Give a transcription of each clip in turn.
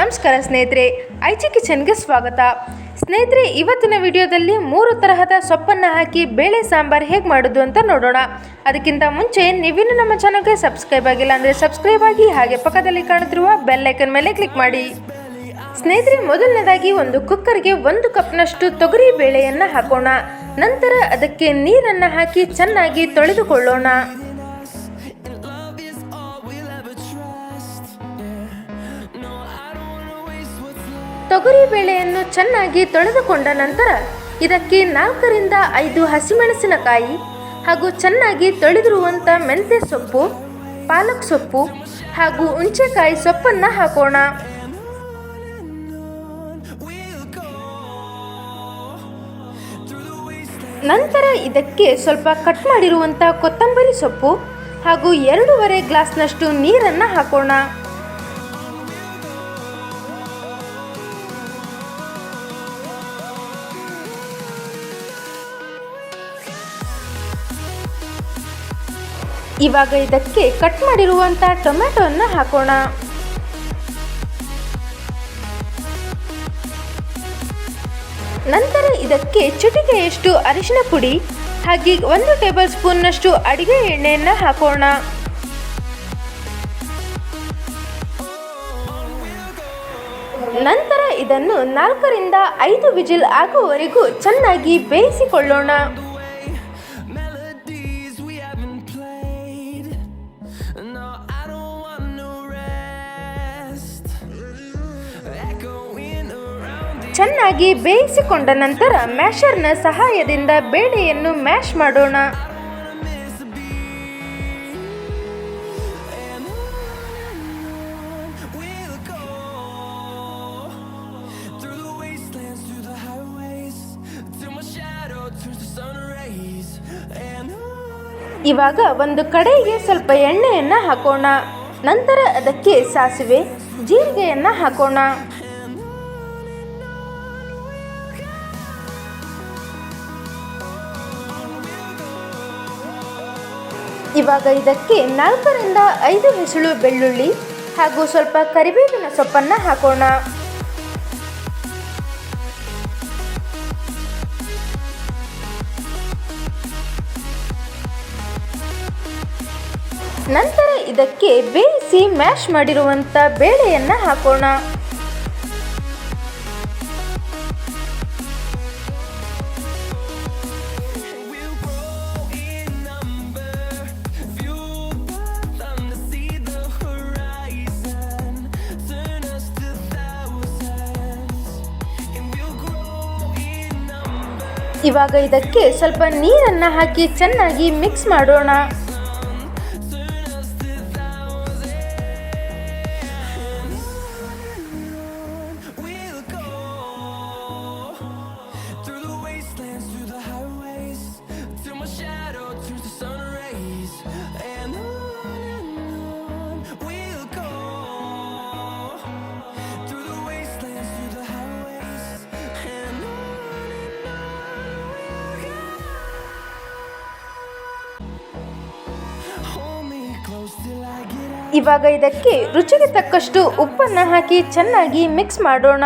ನಮಸ್ಕಾರ ಸ್ನೇಹಿತರೆ, ಐಚಿ ಕಿಚನ್ಗೆ ಸ್ವಾಗತ. ಸ್ನೇಹಿತರೆ, ಇವತ್ತಿನ ವಿಡಿಯೋದಲ್ಲಿ ಮೂರು ತರಹದ ಸೊಪ್ಪನ್ನು ಹಾಕಿ ಬೇಳೆ ಸಾಂಬಾರು ಹೇಗೆ ಮಾಡೋದು ಅಂತ ನೋಡೋಣ. ಅದಕ್ಕಿಂತ ಮುಂಚೆ ನೀವಿನ್ನು ನಮ್ಮ ಚಾನಲ್ಗೆ ಸಬ್ಸ್ಕ್ರೈಬ್ ಆಗಿಲ್ಲ ಅಂದರೆ ಸಬ್ಸ್ಕ್ರೈಬ್ ಆಗಿ ಹಾಗೆ ಪಕ್ಕದಲ್ಲಿ ಕಾಣುತ್ತಿರುವ ಬೆಲ್ ಐಕನ್ ಮೇಲೆ ಕ್ಲಿಕ್ ಮಾಡಿ. ಸ್ನೇಹಿತರೆ, ಮೊದಲನೇದಾಗಿ ಒಂದು ಕುಕ್ಕರ್ಗೆ ಒಂದು ಕಪ್ನಷ್ಟು ತೊಗರಿ ಬೇಳೆಯನ್ನು ಹಾಕೋಣ. ನಂತರ ಅದಕ್ಕೆ ನೀರನ್ನು ಹಾಕಿ ಚೆನ್ನಾಗಿ ತೊಳೆದುಕೊಳ್ಳೋಣ. ತೊಗರಿ ಬೇಳೆಯನ್ನು ಚೆನ್ನಾಗಿ ತೊಳೆದುಕೊಂಡ ನಂತರ ಇದಕ್ಕೆ ನಾಲ್ಕರಿಂದ ಐದು ಹಸಿಮೆಣಸಿನಕಾಯಿ ಹಾಗೂ ಚೆನ್ನಾಗಿ ತೊಳೆದಿರುವಂಥ ಮೆಂತ್ಯ ಸೊಪ್ಪು, ಪಾಲಕ್ ಸೊಪ್ಪು ಹಾಗೂ ಹುಂಚೆಕಾಯಿ ಸೊಪ್ಪನ್ನು ಹಾಕೋಣ. ನಂತರ ಇದಕ್ಕೆ ಸ್ವಲ್ಪ ಕಟ್ ಮಾಡಿರುವಂಥ ಕೊತ್ತಂಬರಿ ಸೊಪ್ಪು ಹಾಗೂ ಎರಡೂವರೆ ಗ್ಲಾಸ್ನಷ್ಟು ನೀರನ್ನು ಹಾಕೋಣ. ಇವಾಗ ಇದಕ್ಕೆ ಕಟ್ ಮಾಡಿರುವಂಥ ಟೊಮೆಟೊವನ್ನು ಹಾಕೋಣ. ನಂತರ ಇದಕ್ಕೆ ಚಿಟಿಕೆಯಷ್ಟು ಅರಿಶಿನ ಪುಡಿ, ಹಾಗೆ ಒಂದು ಟೇಬಲ್ ಸ್ಪೂನ್ನಷ್ಟು ಅಡಿಗೆ ಎಣ್ಣೆಯನ್ನು ಹಾಕೋಣ. ನಂತರ ಇದನ್ನು ನಾಲ್ಕರಿಂದ ಐದು ವಿಜಿಲ್ ಆಗುವವರೆಗೂ ಚೆನ್ನಾಗಿ ಬೇಯಿಸಿಕೊಳ್ಳೋಣ. ಚೆನ್ನಾಗಿ ಬೇಯಿಸಿಕೊಂಡ ನಂತರ ಮ್ಯಾಶರ್ನ ಸಹಾಯದಿಂದ ಬೇಳೆಯನ್ನು ಮ್ಯಾಶ್ ಮಾಡೋಣ. ಇವಾಗ ಒಂದು ಕಡೆಗೆ ಸ್ವಲ್ಪ ಎಣ್ಣೆಯನ್ನ ಹಾಕೋಣ. ನಂತರ ಅದಕ್ಕೆ ಸಾಸಿವೆ, ಜೀರಿಗೆಯನ್ನ ಹಾಕೋಣ. ಇವಾಗ ಇದಕ್ಕೆ ನಾಲ್ಕರಿಂದ ಐದು ಹೆಸಳು ಬೆಳ್ಳುಳ್ಳಿ ಹಾಗೂ ಸ್ವಲ್ಪ ಕರಿಬೇವಿನ ಸೊಪ್ಪನ್ನು ಹಾಕೋಣ. ನಂತರ ಇದಕ್ಕೆ ಬೇಯಿಸಿ ಮ್ಯಾಶ್ ಮಾಡಿರುವಂಥ ಬೇಳೆಯನ್ನು ಹಾಕೋಣ. ಇವಾಗ ಇದಕ್ಕೆ ಸ್ವಲ್ಪ ನೀರನ್ನು ಹಾಕಿ ಚೆನ್ನಾಗಿ ಮಿಕ್ಸ್ ಮಾಡೋಣ. ಇವಾಗ ಇದಕ್ಕೆ ರುಚಿಗೆ ತಕ್ಕಷ್ಟು ಉಪ್ಪನ್ನು ಹಾಕಿ ಚೆನ್ನಾಗಿ ಮಿಕ್ಸ್ ಮಾಡೋಣ.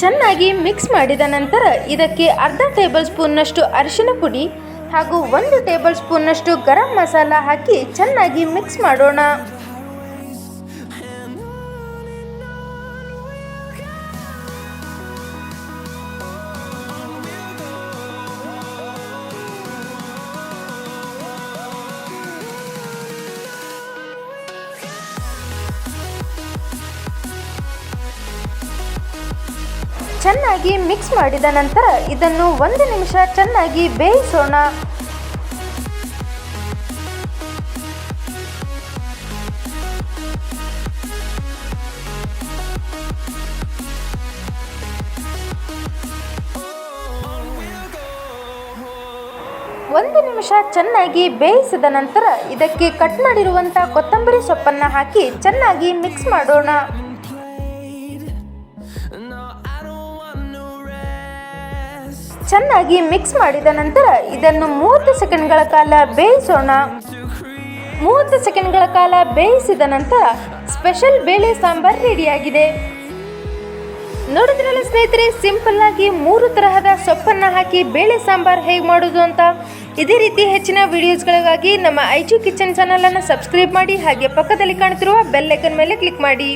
ಚೆನ್ನಾಗಿ ಮಿಕ್ಸ್ ಮಾಡಿದ ನಂತರ ಇದಕ್ಕೆ ಅರ್ಧ ಟೇಬಲ್ ಸ್ಪೂನ್ನಷ್ಟು ಅರಿಶಿನ ಪುಡಿ ಹಾಗೂ ಒಂದು ಟೇಬಲ್ ಸ್ಪೂನ್ನಷ್ಟು ಗರಂ ಮಸಾಲ ಹಾಕಿ ಚೆನ್ನಾಗಿ ಮಿಕ್ಸ್ ಮಾಡೋಣ. ಚೆನ್ನಾಗಿ ಮಿಕ್ಸ್ ಮಾಡಿದ ನಂತರ ಇದನ್ನು ಒಂದು ನಿಮಿಷ ಚೆನ್ನಾಗಿ ಬೇಯಿಸೋಣ. ಒಂದು ನಿಮಿಷ ಚೆನ್ನಾಗಿ ಬೇಯಿಸಿದ ನಂತರ ಇದಕ್ಕೆ ಕಟ್ ಮಾಡಿರುವಂಥ ಕೊತ್ತಂಬರಿ ಸೊಪ್ಪನ್ನು ಹಾಕಿ ಚೆನ್ನಾಗಿ ಮಿಕ್ಸ್ ಮಾಡೋಣ. ಚೆನ್ನಾಗಿ ಮಿಕ್ಸ್ ಮಾಡಿದ ನಂತರ ಇದನ್ನು ಮೂವತ್ತು ಸೆಕೆಂಡ್ಗಳ ಕಾಲ ಬೇಯಿಸೋಣ. ಮೂವತ್ತು ಸೆಕೆಂಡ್ಗಳ ಕಾಲ ಬೇಯಿಸಿದ ನಂತರ ಸ್ಪೆಷಲ್ ಬೇಳೆ ಸಾಂಬಾರ್ ರೆಡಿಯಾಗಿದೆ. ನೋಡಿದ್ರಲ್ಲ ಸ್ನೇಹಿತರೆ ಸಿಂಪಲ್ ಆಗಿ ಮೂರು ತರಹದ ಸೊಪ್ಪನ್ನು ಹಾಕಿ ಬೇಳೆ ಸಾಂಬಾರ್ ಹೇಗೆ ಮಾಡೋದು ಅಂತ? ಇದೇ ರೀತಿ ಹೆಚ್ಚಿನ ವಿಡಿಯೋಸ್ಗಳಿಗಾಗಿ ನಮ್ಮ ಐಚು ಕಿಚನ್ ಚಾನಲನ್ನು ಸಬ್ಸ್ಕ್ರೈಬ್ ಮಾಡಿ, ಹಾಗೆ ಪಕ್ಕದಲ್ಲಿ ಕಾಣುತ್ತಿರುವ ಬೆಲ್ ಐಕನ್ ಮೇಲೆ ಕ್ಲಿಕ್ ಮಾಡಿ.